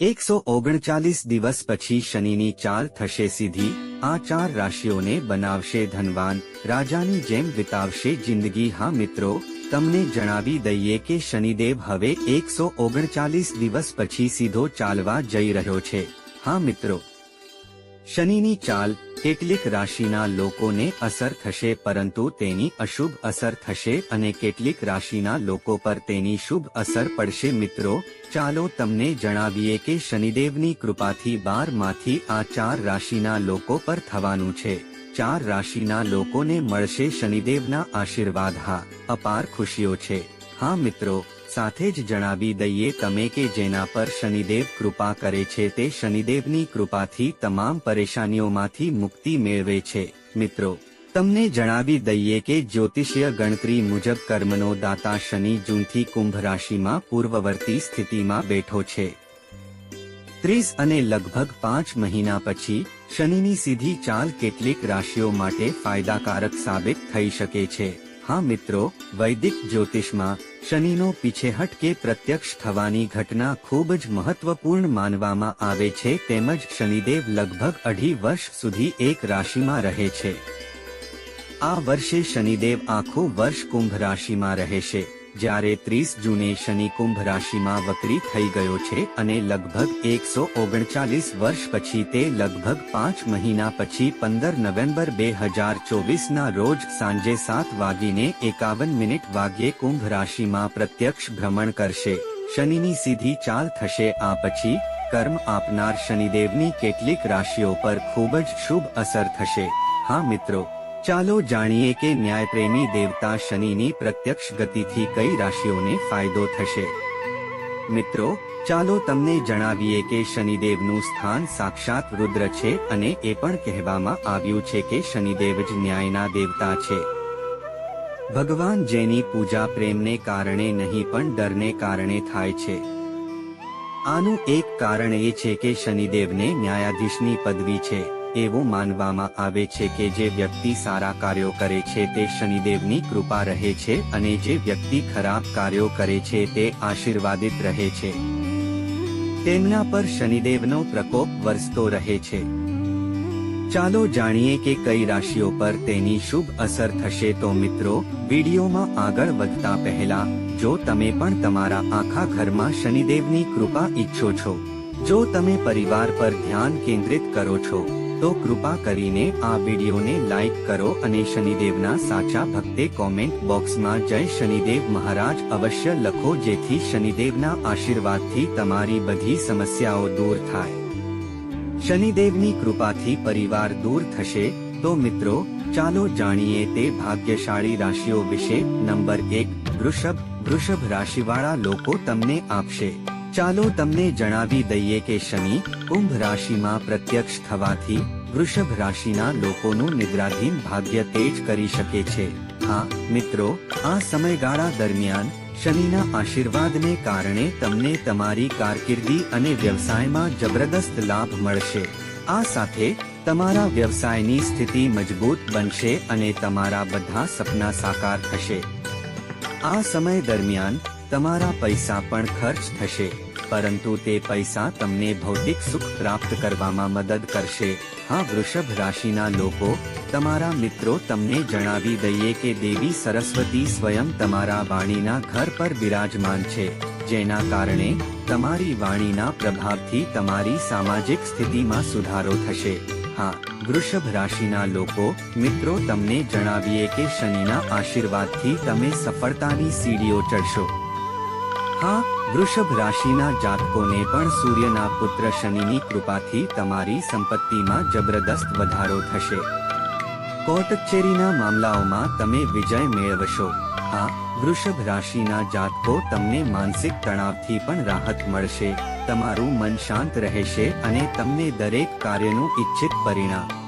એકસો ઓગણચાલીસ દિવસ પછી શનિની ચાલ થશે સીધી આ ચાર રાશિઓને બનાવશે ધનવાન. રાજાની જેમ વિતાવશે જિંદગી. હા મિત્રો, તમને જણાવી દઈએ કે શનિદેવ હવે એકસો ઓગણચાલીસ દિવસ પછી સીધો ચાલવા જઈ રહ્યો છે. હા મિત્રો શનિની ચાલ કેટલીક રાશિના લોકોને અસર થશે પરંતુ તેની અશુભ અસર થશે અને કેટલીક રાશિના લોકો પર તેની શુભ અસર પડશે. મિત્રો, ચાલો તમને જણાવીએ કે શનિદેવની કૃપાથી બારમાંથી આ ચાર રાશિના લોકો પર થવાનું છે. ચાર રાશિના લોકોને મળશે શનિદેવના આશીર્વાદ. હા, અપાર ખુશીઓ છે. હા, મિત્રો સાથે જ જણાવી દઈએ તમે કે જેના પર શનિદેવ કૃપા કરે છે તે શનિદેવની કૃપાથી તમામ પરેશાનીઓમાંથી મુક્તિ મેળવે છે. મિત્રો, તમને જણાવી દઈએ કે જ્યોતિષીય ગણતરી મુજબ કર્મનો દાતા શનિ જૂનથી કુંભ રાશિમાં પૂર્વવર્તી સ્થિતિમાં બેઠો છે. ત્રીસ અને લગભગ પાંચ મહિના પછી, શનિની સીધી ચાલ કેટલીક રાશિઓ માટે ફાયદાકારક સાબિત થઈ શકે છે. હા મિત્રો, વૈદિક જ્યોતિષમાં શનિનો પીછેહટ કે પ્રત્યક્ષ થવાની ઘટના ખૂબ જ મહત્વપૂર્ણ માનવામાં આવે છે તેમજ શનિદેવ લગભગ અઢી વર્ષ સુધી એક રાશિમાં રહે છે. આ વર્ષે શનિદેવ આખું વર્ષ કુંભ રાશિમાં રહેશે. જ્યારે ત્રીસ જૂને શનિ કુંભ રાશિમાં વક્રી થઈ ગયો છે અને લગભગ એકસો ઓગણચાલીસ વર્ષ પછી તે લગભગ પાંચ મહિના પછી પંદર નવેમ્બર બે હજાર ચોવીસના રોજ સાંજે સાત વાગીને એકાવન મિનિટ વાગ્યે કુંભ રાશિમાં પ્રત્યક્ષ ભ્રમણ કરશે. શનિની સીધી ચાલ થશે આ પછી કર્મ આપનાર શનિદેવની કેટલીક રાશિઓ પર ખૂબ જ શુભ અસર થશે. હા મિત્રો ચાલો જાણીએ કે ન્યાયપ્રેમી દેવતા શનિની પ્રત્યક્ષ ગતિથી કઈ રાશિઓને ફાયદો થશે. મિત્રો, ચાલો તમને જણાવીએ કે શનિદેવનું સ્થાન સાક્ષાત રુદ્ર છે અને એ પણ કહેવામાં આવ્યું છે કે શનિદેવ જ ન્યાયના દેવતા છે. ભગવાન જેની પૂજા પ્રેમને કારણે નહીં પણ ડરને કારણે થાય છે. આનું એક કારણ એ છે કે શનિદેવને ન્યાયાધીશની પદવી છે. એવું માનવામાં આવે છે કે જે વ્યક્તિ સારા કાર્યો કરે છે તે શનિદેવની કૃપા રહે છે અને જે વ્યક્તિ ખરાબ કાર્યો કરે છે તે આશીર્વાદિત રહે છે. તેમના પર શનિદેવનો પ્રકોપ વરસતો રહે છે. ચાલો જાણીએ કે કઈ રાશિઓ પર તેની શુભ અસર થશે તો મિત્રો, વિડીયોમાં આગળ વધતા પહેલા, જો તમે પણ તમારા આખા ઘરમાં શનિદેવની કૃપા ઈચ્છો છો, જો તમે પરિવાર પર ધ્યાન કેન્દ્રિત કરો છો તો કૃપા કરીને આ વિડીયોને લાઈક કરો અને શનિદેવના સાચા ભક્તે કોમેન્ટ બોક્સમાં જય શનિદેવ મહારાજ અવશ્ય લખો જેથી શનિદેવના આશીર્વાદથી તમારી બધી સમસ્યાઓ દૂર થાય. શનિદેવની કૃપાથી પરિવાર દૂર થશે. તો મિત્રો, ચાલો જાણીએ તે ભાગ્યશાળી રાશિઓ વિશે. નંબર એક, વૃષભ. વૃષભ રાશિવાળા લોકો તમને આપશે. ચાલો તમને જણાવી દઈએ કે શનિ કુંભ રાશિમાં પ્રત્યક્ષ થવાથી વૃષભ રાશિના લોકોનું નિદ્રાધીન ભાગ્ય તેજ કરી શકે છે. હા, મિત્રો, આ સમયગાળા દરમિયાન શનિના આશીર્વાદને કારણે તમને તમારી કારકિર્દી અને વ્યવસાયમાં જબરદસ્ત લાભ મળશે. આ સાથે તમારા વ્યવસાયની સ્થિતિ મજબૂત બનશે અને તમારા બધા સપના સાકાર થશે. આ સમય દરમિયાન તમારા પૈસા પણ ખર્ચ થશે. પરંતુ તે પૈસા તમને ભૌતિક સુખ પ્રાપ્ત કરવામાં મદદ કરશે. હા, વૃષભ રાશિના લોકો, તમારા મિત્રો તમને જણાવી દઈએ કે દેવી સરસ્વતી સ્વયં તમારા વાણીના ઘર પર બિરાજમાન છે, જેના કારણે તમારી વાણીના પ્રભાવથી તમારી સામાજિક સ્થિતિમાં સુધારો થશે. હા, વૃષભ રાશિના લોકો, મિત્રો તમને જણાવીએ કે શનિના આશીર્વાદથી તમે સફળતાની સીડીઓ ચડશો. હા, વૃષભ રાશિના જાતકોને પણ સૂર્યના પુત્ર શનિની કૃપાથી તમારી સંપત્તિમાં જબરદસ્ત વધારો થશે. કોર્ટ મામલાઓમાં તમે વિજય મેળવશો. હા, વૃષભ રાશિના જાતકો તમને માનસિક તણાવથી પણ રાહત મળશે. તમારું મન શાંત રહેશે અને તમને દરેક કાર્યનું ઈચ્છિત પરિણામ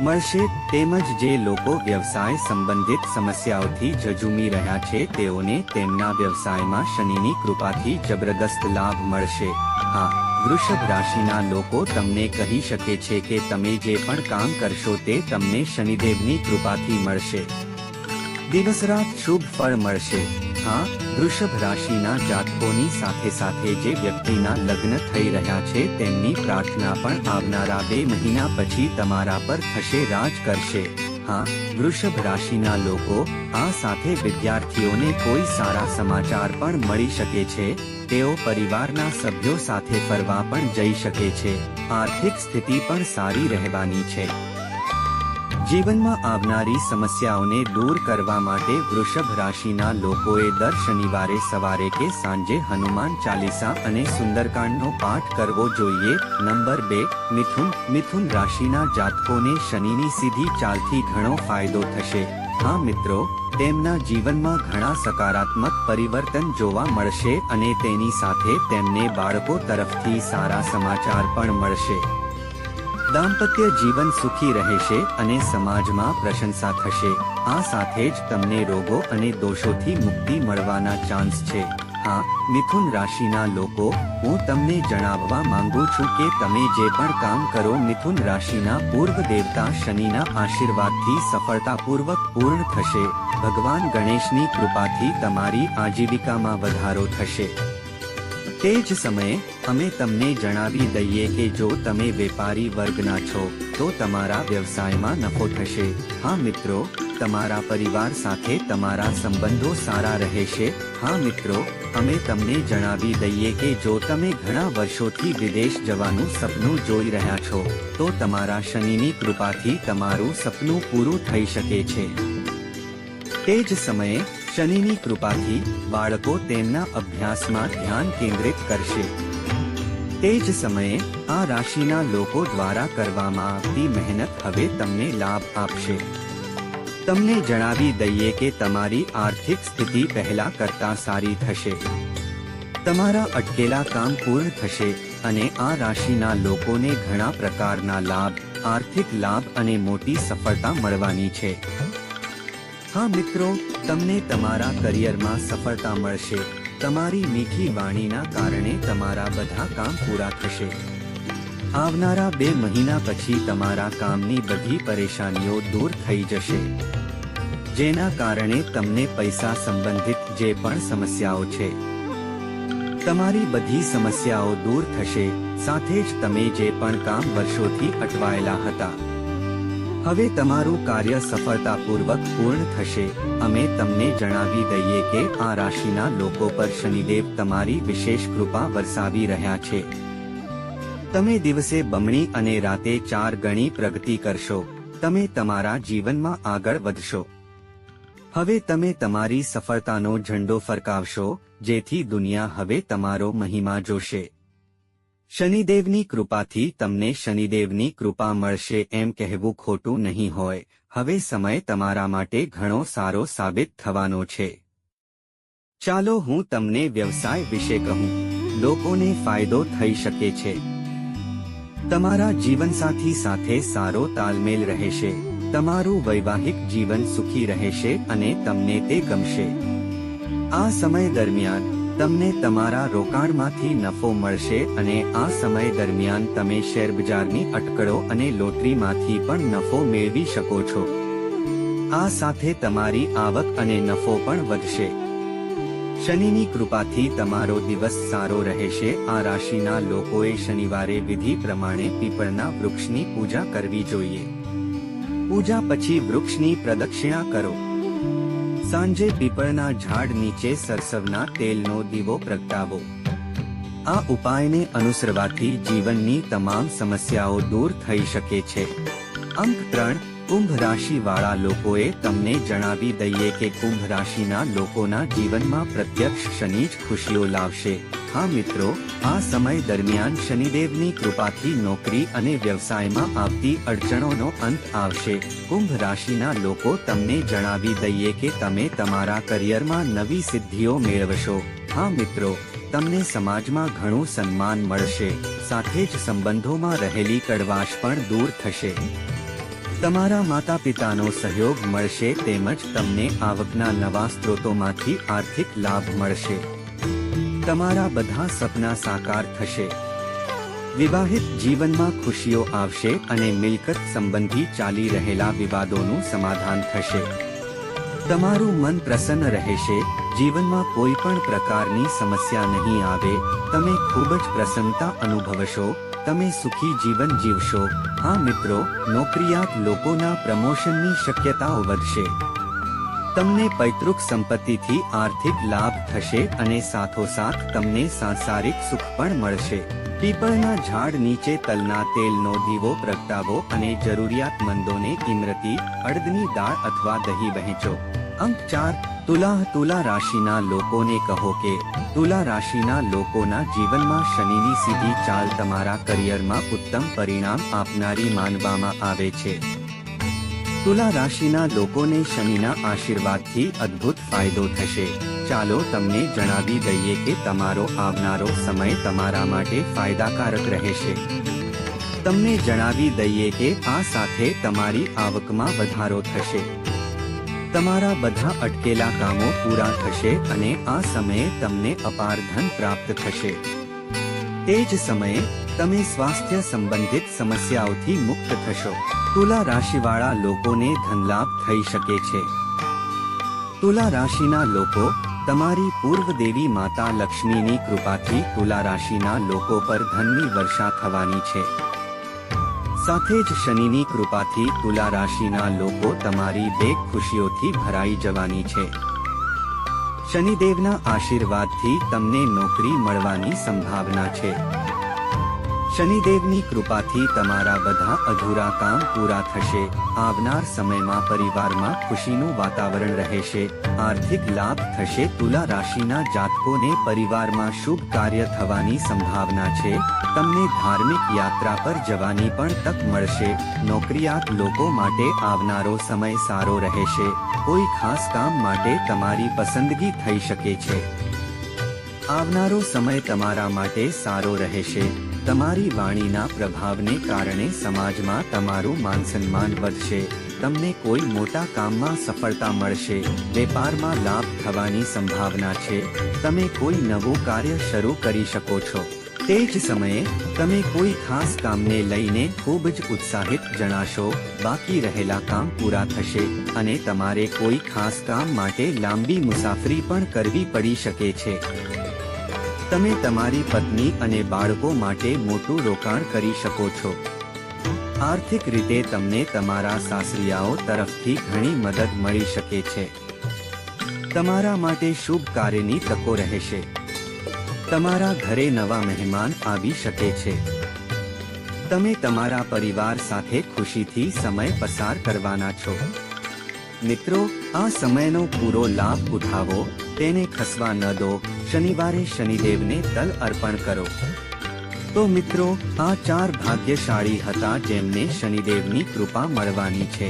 મળશે તેમજ જે લોકો વ્યવસાય સંબંધિત સમસ્યાઓથી જજુમી રહ્યા છે, તેઓને તેમના વ્યવસાયમાં શનિની કૃપાથી જબરદસ્ત લાભ મળશે. હા, વૃષભ રાશિના લોકો તમને કહી શકે છે કે તમે જે પણ કામ કરશો તે તમને શનિદેવની કૃપાથી મળશે. દિવસ રાત શુભ ફળ મળશે. હા, વૃષભ રાશિના જાતકોની સાથે સાથે જે વ્યક્તિના લગ્ન થઈ રહ્યા છે, તેમની પ્રાર્થના પણ આવનારા બે મહિના પછી તમારા પર થશે રાજ કરશે. હા, વૃષભ રાશિના લોકો, આ સાથે વિદ્યાર્થીઓને કોઈ સારા સમાચાર પણ મળી શકે છે. તેઓ પરિવારના સભ્યો સાથે ફરવા પણ જઈ શકે છે. આર્થિક સ્થિતિ પણ સારી રહેવાની છે. જીવનમાં આવનારી સમસ્યાઓને દૂર કરવા માટે વૃષભ રાશિના લોકોએ દર શનિવારે સવારે કે સાંજે હનુમાન ચાલીસા અને સુંદરકાંડનો પાઠ કરવો જોઈએ. નંબર બે, મિથુન. મિથુન રાશિના જાતકોને શનિની સીધી ચાલથી ઘણો ફાયદો થશે. હા, મિત્રો, તેમના જીવનમાં ઘણા સકારાત્મક પરિવર્તન જોવા મળશે અને તેની સાથે તેમને બાળકો તરફથી સારા સમાચાર પણ મળશે. દાંપત્ય જીવન સુખી રહેશે અને સમાજમાં પ્રશંસા થશે. આ સાથે જ તમને રોગો અને દોષોથી મુક્તિ મળવાના ચાન્સ છે. હા, મિથુન રાશિના લોકો, હું તમને જણાવવા માંગુ છું કે તમે જે પણ કામ કરો, મિથુન રાશિના પૂર્વ દેવતા શનિના આશીર્વાદથી સફળતાપૂર્વક પૂર્ણ થશે. ભગવાન ગણેશની કૃપાથી તમારી આજીવિકામાં વધારો થશે. તે જ સમયે, અમે તમને જણાવી દઈએ કે જો તમે વેપારી વર્ગના છો, તો તમારા વ્યવસાયમાં નફો થશે. હા મિત્રો, તમારા પરિવાર સાથે તમારા સંબંધો સારા રહેશે. હા મિત્રો, અમે તમને જણાવી દઈએ કે જો તમે ઘણા વર્ષોથી વિદેશ જવાનું સપનું જોઈ રહ્યા છો, તો તમારા શનિની કૃપાથી તમારું સપનું પૂરું થઈ શકે છે. તે જ સમયે શનિની કૃપાથી બાળકો તેમના અભ્યાસમાં ધ્યાન કેન્દ્રિત કરશે. તે જ સમયે આ રાશિના લોકો દ્વારા કરવામાં આવતી મહેનત હવે તમને લાભ આપશે. તમને જણાવી દઈએ કે તમારી આર્થિક સ્થિતિ પહેલા કરતા સારી થશે. તમારા અટકેલા કામ પૂર્ણ થશે અને આ રાશિના લોકોને ઘણા પ્રકારના લાભ, આર્થિક લાભ અને મોટી સફળતા મળવાની છે. હા મિત્રો, તમને તમારા કરિયરમાં સફળતા મળશે. તમારી મીઠી વાણીના કારણે તમારા બધા કામ પૂરા થશે. આવનારા બે મહિના પછી તમારા કામની બધી પરેશાનીઓ દૂર થઈ જશે. જેના કારણે તમને પૈસા સંબંધિત જે પણ સમસ્યાઓ છે, તમારી બધી સમસ્યાઓ દૂર થશે. સાથે જ તમે જે પણ કામ વર્ષોથી અટવાયેલા હતા હવે તમારું કાર્ય સફળતાપૂર્વક પૂર્ણ થશે. અમે તમને જણાવી દઈએ કે આ રાશિના લોકો પર શનિદેવ તમારી વિશેષ કૃપા વરસાવી રહ્યા છે. તમે દિવસે બમણી અને રાતે ચાર ગણી પ્રગતિ કરશો. તમે તમારા જીવનમાં આગળ વધશો. હવે તમે તમારી સફળતાનો ઝંડો ફરકાવશો, જેથી દુનિયા હવે તમારો મહિમા જોશે. શનિદેવની કૃપાથી તમને શનિદેવની કૃપા મળશે એમ કહેવું ખોટું નહીં હોય. હવે સમય તમારા માટે ઘણો સારો સાબિત થવાનો છે. ચાલો હું તમને વ્યવસાય વિશે કહું. લોકોને ફાયદો થઈ શકે છે. તમારા જીવનસાથી સાથે સારો તાલમેલ રહેશે. તમારું વૈવાહિક જીવન સુખી રહેશે અને તમને તે ગમશે. આ સમય દરમિયાન તમને તમારા રોકાણમાંથી નફો મળશે અને આ સમય દરમિયાન તમે શેરબજારની અટકળો અને લોટરીમાંથી પણ નફો મેળવી શકો છો. આ સાથે તમારી આવક અને નફો પણ વધશે. શનિની કૃપાથી તમારો દિવસ સારો રહેશે. આ રાશિના લોકોએ શનિવારે વિધિ પ્રમાણે પીપળના વૃક્ષની પૂજા કરવી જોઈએ. પૂજા પછી વૃક્ષની પ્રદક્ષિણા કરો. સાંજે પીપળના ઝાડ નીચે સરસવના તેલનો દીવો પ્રગટાવો. આ ઉપાયને અનુસરવાથી જીવનની તમામ સમસ્યાઓ દૂર થઈ શકે છે. અંક ત્રણ, કુંભ રાશિ વાળા લોકોએ તમને જણાવી દઈએ કે કુંભ રાશિના લોકોના જીવનમાં પ્રત્યક્ષ શનિ જ ખુશીઓ લાવશે. હા મિત્રો, આ સમય દરમિયાન શનિદેવની કૃપાથી નોકરી અને વ્યવસાયમાં આવતી અડચણોનો અંત આવશે. કુંભ રાશિના લોકો તમને જણાવી દઈએ કે તમે તમારા કરિયરમાં નવી સિદ્ધિઓ મેળવશો. હા મિત્રો, તમને સમાજમાં ઘણું સન્માન મળશે. સાથે જ સંબંધોમાં રહેલી કડવાશ પણ દૂર થશે. તમારા માતા પિતાનો સહયોગ મળશે તેમજ તમને આવકના નવા સ્ત્રોતોમાંથી આર્થિક લાભ મળશે. તમારા બધા સપના સાકાર થશે. વિવાહિત જીવનમાં ખુશીઓ આવશે અને મિલકત સંબંધી ચાલી રહેલા વિવાદોનું સમાધાન થશે. તમારું મન પ્રસન્ન રહેશે, જીવનમાં કોઈ પણ પ્રકારની સમસ્યા નહીં આવે, તમે ખૂબ જ પ્રસન્નતા અનુભવશો, તમે સુખી જીવન જીવશો. હા મિત્રો, નોકરિયાત લોકોના પ્રમોશનની શક્યતાઓ વધશે. તમને પૈતૃક સંપત્તિથી આર્થિક લાભ થશે અને સાથોસાથ તમને સાંસારિક સુખ પણ મળશે. પીપળના ઝાડ નીચે તલના તેલનો દીવો પ્રગટાવો અને જરૂરિયાતમંદોને ઇમરતી, અડદની દાળ અથવા દહીં વહેંચો. અંક ચાર, તુલા તુલા રાશિના લોકોને કહો કે, તુલા રાશિના લોકોના જીવનમાં શનિની સીધી ચાલ તમારા કરિયરમાં ઉત્તમ પરિણામ આપનારી માનવામાં આવે છે. તુલા રાશિના લોકોને શનિના આશીર્વાદથી અદ્ભુત ફાયદો થશે. ચાલો તમને જણાવી દઈએ કે તમારો આવનારો સમય તમારા માટે ફાયદાકારક રહેશે. તમને જણાવી દઈએ કે આ સાથે તમારી આવકમાં વધારો થશે. તમારા બધા અટકેલા કામો પૂરા થશે અને આ સમયે તમને અપાર ધન પ્રાપ્ત થશે. તે જ સમયે તમે સ્વાસ્થ્ય સંબંધિત સમસ્યાઓથી મુક્ત થશો. તુલા રાશિવાળા લોકોને ધનલાભ થઈ શકે છે. તુલા રાશિના લોકો તમારી પૂર્વ દેવી માતા લક્ષ્મીની કૃપાથી તુલા રાશિના લોકો પર ધનની વર્ષા થવાની છે. સાથે જ શનિની કૃપાથી તુલા રાશિના લોકો તમારી બેગ ખુશીઓથી ભરાઈ જવાની છે. શનિદેવના આશીર્વાદથી તમને નોકરી મળવાની સંભાવના છે. શનિદેવની કૃપાથી તમારા બધા અધૂરા કામ પૂરા થશે. આવનાર સમયમાં પરિવારમાં ખુશીનું વાતાવરણ રહેશે. આર્થિક લાભ થશે. તુલા રાશિના જાતકોને પરિવારમાં શુભ કાર્ય થવાની સંભાવના છે. તમને ધાર્મિક યાત્રા પર જવાની પણ તક મળશે. નોકરિયાત લોકો માટે આવનારો સમય સારો રહેશે. કોઈ ખાસ કામ માટે તમારી પસંદગી થઈ શકે છે. આવનારો સમય તમારા માટે સારો રહેશે. તમારી વાણીના પ્રભાવને કારણે સમાજમાં તમારું માન સન્માન વધશે, તમને કોઈ મોટા કામમાં સફળતા મળશે, વેપારમાં લાભ થવાની સંભાવના છે, તમે કોઈ નવું કાર્ય શરૂ કરી શકો છો. તે જ સમયે, તમે કોઈ ખાસ કામને લઈને ખૂબ જ ઉત્સાહિત જણાશો, બાકી રહેલા કામ પૂરા થશે અને તમારે કોઈ ખાસ કામ માટે લાંબી મુસાફરી પણ કરવી પડી શકે છે. તમે તમારી પત્ની અને બાળકો માટે મોટું રોકાણ કરી શકો છો. આર્થિક રીતે તમને તમારા સાસરિયાઓ તરફથી ઘણી મદદ મળી શકે છે. તમારા માટે શુભ કાર્યની તકો રહેશે. તમારા ઘરે નવા મહેમાન આવી શકે છે. તમે તમારા પરિવાર સાથે ખુશીથી સમય પસાર કરવાના છો. મિત્રો, આ સમયનો પૂરો લાભ ઉઠાવો. તેને ખસવા ન દો. શનિવારે શનિદેવને તલ અર્પણ કરો. તો મિત્રો, આ ચાર ભાગ્યશાળી હતા જેમને શનિદેવની કૃપા મળવાની છે.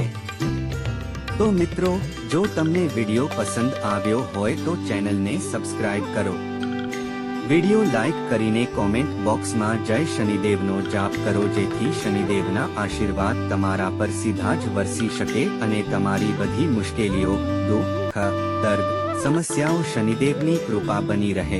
તો મિત્રો, જો તમને વિડિયો પસંદ આવ્યો હોય તો ચેનલને સબસ્ક્રાઇબ કરો. વિડિયો લાઈક કરીને કોમેન્ટ બોક્સમાં જય શનિદેવનો જાપ કરો જેથી શનિદેવના આશીર્વાદ તમારા પર સીધા જ વરસી શકે અને તમારી બધી મુશ્કેલીઓ, દુઃખ, દર્દ સમસ્યાઓ શનિદેવની કૃપા બની રહે.